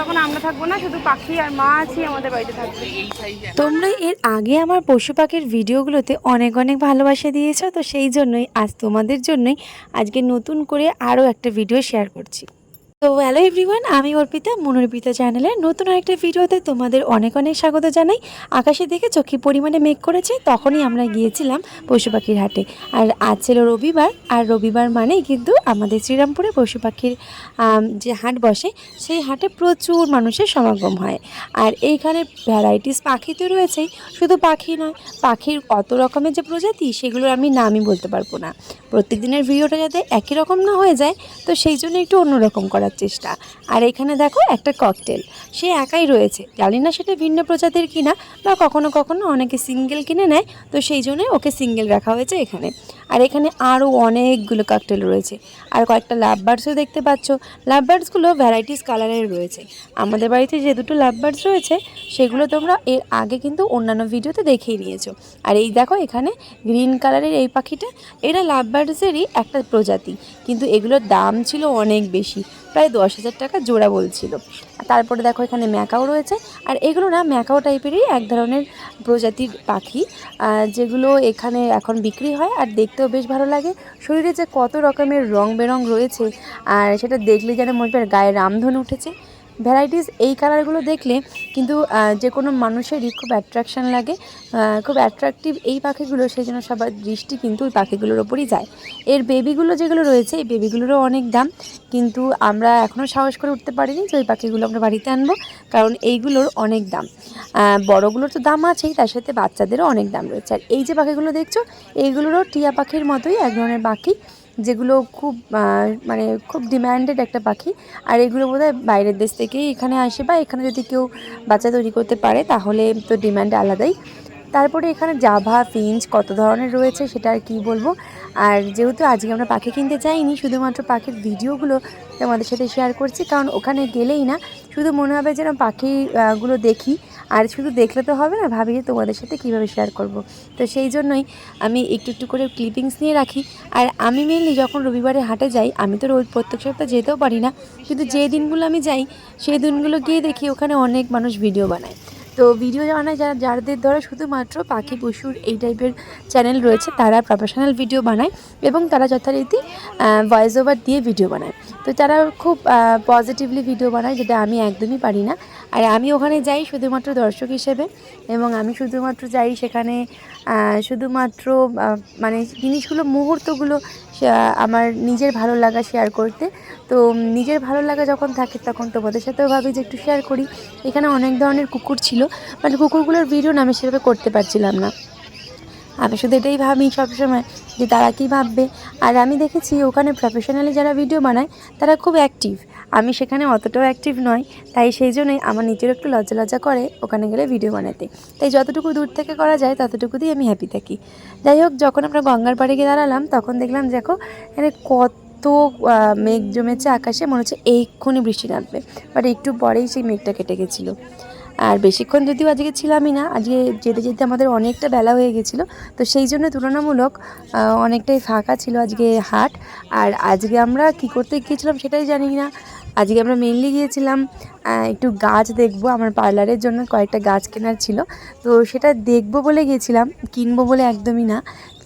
তখন আমরা থাকব না, শুধু পাখি আর মা আমাদের বাড়িতে থাকবে। তোমরা এর আগে আমার পশু পাখির ভিডিওগুলোতে অনেক অনেক ভালোবাসা দিয়েছ, তো সেই জন্যই আজ তোমাদের জন্যই আজকে নতুন করে আরও একটা ভিডিও শেয়ার করছি। তো হ্যালো এভরিওয়ান আমি অর্পিতা, মনোরপিতা চ্যানেলে নতুন আরেকটা ভিডিওতে তোমাদের অনেক অনেক স্বাগত জানাই। আকাশে দেখে চোখে পরিমাণে মেঘ করেছে? তখনই আমরা গিয়েছিলাম পশু পাখির হাটে। আর আজ ছিল রবিবার, আর রবিবার মানেই কিন্তু আমাদের শ্রীরামপুরে পশু পাখির যে হাট বসে, সেই হাটে প্রচুর মানুষের সমাগম হয়। আর এইখানে ভ্যারাইটিস পাখি তো রয়েছেই, শুধু পাখি নয়, পাখির কত রকমের যে প্রজাতি, সেগুলোর আমি নামই বলতে পারব না। প্রত্যেক দিনের ভিডিওটা যাতে একই রকম না হয়ে যায়, তো সেই জন্য একটু অন্যরকম করার চেষ্টা। আর এখানে দেখো একটা ককটেল সে একাই রয়েছে। জানি না সেটা ভিন্ন প্রজাতির কিনা বা কখনো কখনো অনেকে সিঙ্গেল কিনে নেয়, তো সেই জন্য ওকে সিঙ্গেল রাখা হয়েছে এখানে। আর এখানে আরও অনেকগুলো ককটেল রয়েছে। আর কয়েকটা লাভ বার্ডসও দেখতে পাচ্ছ। লাভ বার্ডসগুলো ভ্যারাইটিস কালারের রয়েছে। আমাদের বাড়িতে যে দুটো লাভ বার্ডস রয়েছে, সেগুলো তোমরা এর আগে কিন্তু অন্যান্য ভিডিওতে দেখেই নিয়েছো। আর এই দেখো এখানে গ্রিন কালারের এই পাখিটা, এরা লাভ বার্ডসেরই একটা প্রজাতি। কিন্তু এগুলোর দাম ছিল অনেক বেশি, প্রায় দশ হাজার টাকা জোড়া বলছিল। তারপরে দেখো এখানে ম্যাকাও রয়েছে। আর এগুলো না ম্যাকাও টাইপেরই এক ধরনের প্রজাতির পাখি যেগুলো এখানে এখন বিক্রি হয়। আর দেখতেও বেশ ভালো লাগে। শরীরে যে কত রকমের রং বেরং রয়েছে, আর সেটা দেখলে যেন মনে হয় গায়ে রামধনু উঠেছে। ভ্যারাইটিস এই কালারগুলো দেখলে কিন্তু যে কোনো মানুষেরই খুব অ্যাট্রাকশান লাগে। খুব অ্যাট্রাকটিভ এই পাখিগুলো, সেই জন্য সবার দৃষ্টি কিন্তু ওই পাখিগুলোর ওপরই যায়। এর বেবিগুলো যেগুলো রয়েছে, এই বেবিগুলোরও অনেক দাম। কিন্তু আমরা এখনও সাহস করে উঠতে পারিনি যে ওই পাখিগুলো আমরা বাড়িতে আনব, কারণ এইগুলোর অনেক দাম। বড়গুলোর তো দাম আছেই, তার সাথে বাচ্চাদেরও অনেক দাম রয়েছে। আর এই যে পাখিগুলো দেখছ, এইগুলোরও টিয়া পাখির মতোই এক ধরনের পাখি। যেগুলো খুব মানে খুব ডিম্যান্ডেড একটা পাখি। আর এগুলো বোধহয় বাইরের দেশ থেকেই এখানে আসে বা এখানে যদি কেউ বাচ্চা তৈরি করতে পারে, তাহলে তো ডিম্যান্ড আলাদাই। তারপরে এখানে জাভা ফিঞ্চ কত ধরনের রয়েছে সেটা আর কী বলব? আর যেহেতু আজকে আমরা পাখি কিনতে চাইনি, শুধুমাত্র পাখির ভিডিওগুলো তোমাদের সাথে শেয়ার করছি, কারণ ওখানে গেলেই না, শুধু মনে হবে যেন পাখিগুলো দেখি, আর শুধু দেখলে তো হবে না ভাবি যে তোমাদের সাথে কীভাবে শেয়ার করব। তো সেই জন্যই আমি একটু একটু করে ক্লিপিংস নিয়ে রাখি। আর আমি মেনলি যখন রবিবারে হাটে যাই, আমি তো রোজ প্রত্যেক সপ্তাহে যেতেও পারি না, কিন্তু যে দিনগুলো আমি যাই, সেই দিনগুলো গিয়ে দেখি ওখানে অনেক মানুষ ভিডিও বানায়। তো ভিডিও বানায় যারা যাদের ধরো শুধুমাত্র পাখি, পশুর এই টাইপের চ্যানেল রয়েছে, তারা প্রফেশনাল ভিডিও বানায় এবং তারা যথারীতি ভয়েস ওভার দিয়ে ভিডিও বানায়। তো তারা খুব পজিটিভলি ভিডিও বানায়, যেটা আমি একদমই পারি না। আর আমি ওখানে যাই শুধুমাত্র দর্শক হিসেবে, এবং আমি শুধুমাত্র যাই সেখানে শুধুমাত্র মানে জিনিসগুলো, মুহূর্তগুলো আমার নিজের ভালো লাগা শেয়ার করতে। তো নিজের ভালো লাগা যখন থাকে, তখন তোমাদের সাথেও ভাবি যে একটু শেয়ার করি। এখানে অনেক ধরনের কুকুর ছিল বাট কুকুরগুলোর ভিডিও না আমি সেভাবে করতে পারছিলাম না। আমি শুধু এটাই ভাবি সবসময় যে তারা কী ভাববে। আর আমি দেখেছি ওখানে প্রফেশনালি যারা ভিডিও বানায় তারা খুব অ্যাক্টিভ আমি সেখানে অতটাও অ্যাক্টিভ নয় তাই সেই জন্যই আমার নিজের একটু লজ্জা লজ্জা করে ওখানে গেলে ভিডিও বানাতে। তাই যতটুকু দূর থেকে করা যায় ততটুকুতেই আমি হ্যাপি থাকি। যাই হোক যখন আমরা গঙ্গার পাড়ে গিয়ে দাঁড়ালাম তখন দেখলাম দেখো এখানে কত আহ, মেঘ জমেছে আকাশে মনে হচ্ছে এইক্ষুনি বৃষ্টি নামবে। বাট একটু পরেই সেই মেঘটা কেটে গেছিল। আর বেশিক্ষণ যদিও আজকে ছিলামই না, আজকে যেতে যেতে আমাদের অনেকটা বেলা হয়ে গেছিল, তো সেই জন্য তুলনামূলক অনেকটাই ফাঁকা ছিল আজকে হাট। আর আজকে আমরা কি করতে গিয়েছিলাম সেটাই জানি না আজকে আমরা মেনলি গিয়েছিলাম একটু গাছ দেখব। আমার পার্লারের জন্য কয়েকটা গাছ কেনার ছিল। তো সেটা দেখব বলে গিয়েছিলাম, কিনবো বলে একদমই না।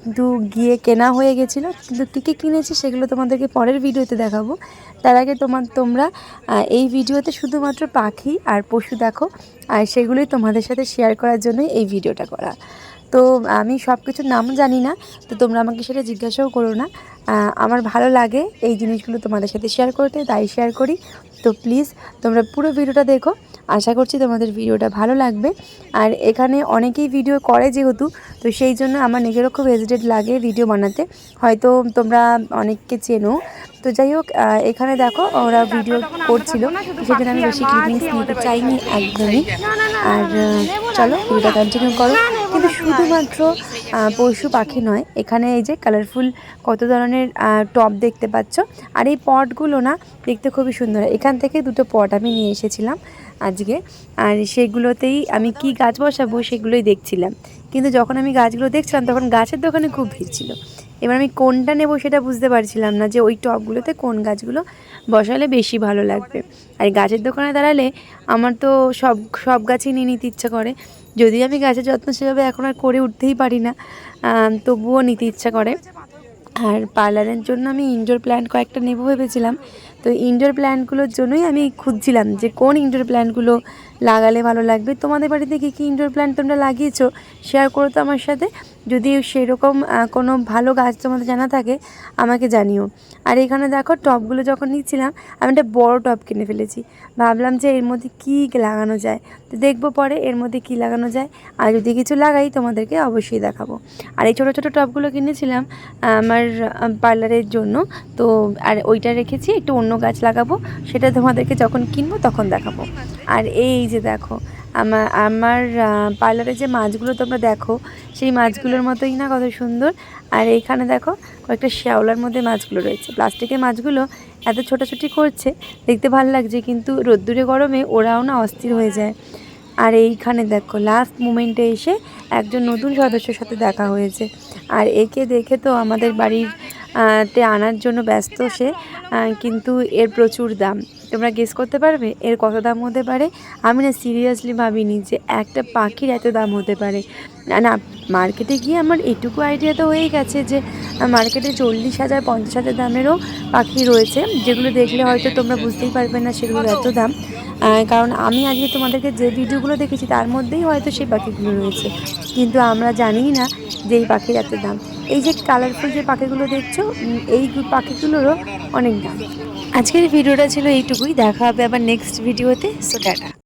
কিন্তু গিয়ে কেনা হয়ে গেছিল। কিন্তু কী কী কিনেছি সেগুলো তোমাদেরকে পরের ভিডিওতে দেখাবো। তার আগে তোমার তোমরা এই ভিডিওতে শুধুমাত্র পাখি আর পশু দেখো। আর সেগুলোই তোমাদের সাথে শেয়ার করার জন্যই এই ভিডিওটা করা। তো আমি সব কিছুর নাম জানি না, তো তোমরা আমাকে সেটা জিজ্ঞাসাও করো না। আমার ভালো লাগে এই জিনিসগুলো তোমাদের সাথে শেয়ার করতে, তাই শেয়ার করি। তো প্লিজ তোমরা পুরো ভিডিওটা দেখো। আশা করছি তোমাদের ভিডিওটা ভালো লাগবে। আর এখানে অনেকেই ভিডিও করে যেহেতু, তো সেই জন্য আমার নিজেরও খুব হেজিটেট লাগে ভিডিও বানাতে। হয়তো তোমরা অনেককে চেনো তো যাই হোক এখানে দেখো ওরা ভিডিও করছিল সেখানে আমি বেশি ক্লিপিংস নিতে চাইনি একদমই। আর চলো ভিডিওটা কন্টিনিউ করো। কিন্তু শুধুমাত্র পশু পাখি নয়, এখানে এই যে কালারফুল কত ধরনের টপ দেখতে পাচ্ছ। আর এই পটগুলো না দেখতে খুবই সুন্দর। এখান থেকে দুটো পট আমি নিয়ে এসেছিলাম আজকে। আর সেগুলোতেই আমি কি গাছ বসাবো সেগুলোই দেখছিলাম। কিন্তু যখন আমি গাছগুলো দেখছিলাম, তখন গাছের দোকানে খুব ভিড় ছিল। এবার আমি কোনটা নেব সেটা বুঝতে পারছিলাম না যে ওই টবগুলোতে কোন গাছগুলো বসালে বেশি ভালো লাগবে। আর গাছের দোকানে দাঁড়ালে আমার তো সব সব গাছই নিয়ে নিতে ইচ্ছা করে। যদি আমি গাছের যত্ন সেভাবে এখন আর করে উঠতেই পারি না তবুও নিতে ইচ্ছা করে। আর পার্লারের জন্য আমি ইনডোর প্ল্যান্ট কয়েকটা নেব ভেবেছিলাম। তো ইনডোর প্ল্যান্টগুলোর জন্যই আমি খুঁজছিলাম যে কোন ইনডোর প্ল্যান্টগুলো লাগালে ভালো লাগবে। তোমাদের বাড়িতে কী কী ইনডোর প্ল্যান্ট তোমরা লাগিয়েছো? শেয়ার করো তো আমার সাথে। যদি সেরকম কোনো ভালো গাছ তোমাদের জানা থাকে, আমাকে জানিও। আর এখানে দেখো টবগুলো যখন নিচ্ছিলাম, আমি একটা বড় টব কিনে ফেলেছি। ভাবলাম যে এর মধ্যে কী লাগানো যায়? তো দেখব পরে এর মধ্যে কী লাগানো যায়। আর যদি কিছু লাগাই, তোমাদেরকে অবশ্যই দেখাবো। আর এই ছোটো ছোটো টবগুলো কিনেছিলাম, আমার পার্লারের জন্য। তো, আর ওইটা রেখেছি, একটু অন্য গাছ লাগাবো। সেটা তোমাদেরকে যখন কিনবো, তখন দেখাবো। আর এই যে দেখো আমার আমার পার্লারে যে মাছগুলো তোমরা দেখো, সেই মাছগুলোর মতোই না কত সুন্দর? আর এইখানে দেখো, কয়েকটা শ্যাওলার মধ্যে মাছগুলো রয়েছে। প্লাস্টিকের মাছগুলো এত ছোটাছুটি করছে, দেখতে ভালো লাগছে, কিন্তু রোদ্দুরে গরমে ওরাও না অস্থির হয়ে যায়। আর এইখানে দেখো লাস্ট মোমেন্টে এসে একজন নতুন সদস্যের সাথে দেখা হয়েছে। আর একে দেখে তো আমাদের বাড়ির তে আনার জন্য ব্যস্ত সে কিন্তু এর প্রচুর দাম। তোমরা গেস করতে পারবে এর কত দাম হতে পারে? আমি না সিরিয়াসলি ভাবিনি যে একটা পাখির এত দাম হতে পারে। না না মার্কেটে গিয়ে আমার এটুকু আইডিয়া তো হয়েই গেছে যে মার্কেটে চল্লিশ হাজার পঞ্চাশ হাজার দামেরও পাখি রয়েছে যেগুলো দেখলে হয়তো তোমরা বুঝতেই পারবে না সেগুলোর এত দাম। কারণ আমি আজকে তোমাদেরকে যে ভিডিওগুলো দেখেছি তার মধ্যেই হয়তো সেই পাখিগুলো রয়েছে। কিন্তু আমরা জানিই না যে এই পাখির এত দাম। এই যে কালারফুল যে পাখিগুলো দেখছ এই পাখিগুলোরও অনেক দাম। আজকের ভিডিওটা ছিল এইটুকুই। দেখা হবে আবার নেক্সট ভিডিওতে সো টাটা।